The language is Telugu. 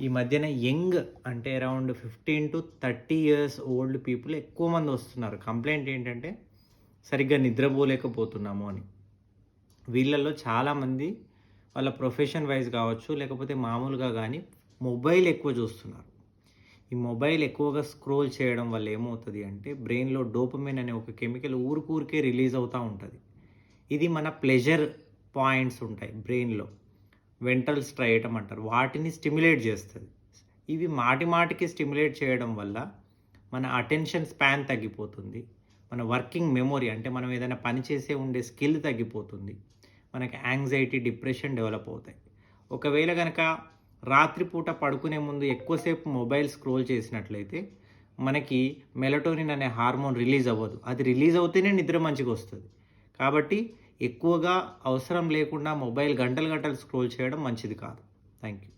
ఈ మధ్యన యంగ్ అంటే around fifteen to thirty years old people ఎక్కువ మంది వస్తున్నారు. కంప్లైంట్ ఏంటంటే సరిగ్గా నిద్రపోలేకపోతున్నాము అని. వీళ్ళల్లో చాలామంది వాళ్ళ ప్రొఫెషన్ వైజ్ కావచ్చు లేకపోతే మామూలుగా కానీ మొబైల్ ఎక్కువ చూస్తున్నారు. ఈ మొబైల్ ఎక్కువగా స్క్రోల్ చేయడం వల్ల ఏమవుతుంది అంటే బ్రెయిన్లో డోపమిన్ అనే ఒక కెమికల్ ఊరికూరికే రిలీజ్ అవుతూ ఉంటుంది. ఇది మన ప్లెజర్ పాయింట్స్ ఉంటాయి బ్రెయిన్లో. వెంట్రల్ స్ట్రైటం అంటారు వాటిని స్టిమ్యులేట్ చేస్తుంది. ఇవి మాటి మాటికి స్టిమ్యులేట్ చేయడం వల్ల మన అటెన్షన్ స్పాన్ తగ్గిపోతుంది. మన వర్కింగ్ మెమొరీ అంటే మనం ఏదైనా పని చేసే ఉండే స్కిల్ తగ్గిపోతుంది. మనకి యాంగ్జైటీ డిప్రెషన్ డెవలప్ అవుతాయి. ఒకవేళ కనుక రాత్రిపూట పడుకునే ముందు ఎక్కువసేపు మొబైల్ స్క్రోల్ చేసినట్లయితే మనకి మెలటోనిన్ అనే హార్మోన్ రిలీజ్ అవ్వదు. అది రిలీజ్ అవుతేనే నిద్ర మంచిగా వస్తుంది కాబట్టి ఎక్కువగా అవసరం లేకుండా మొబైల్ గంటలు గంటలు స్క్రోల్ చేయడం మంచిది కాదు. Thank you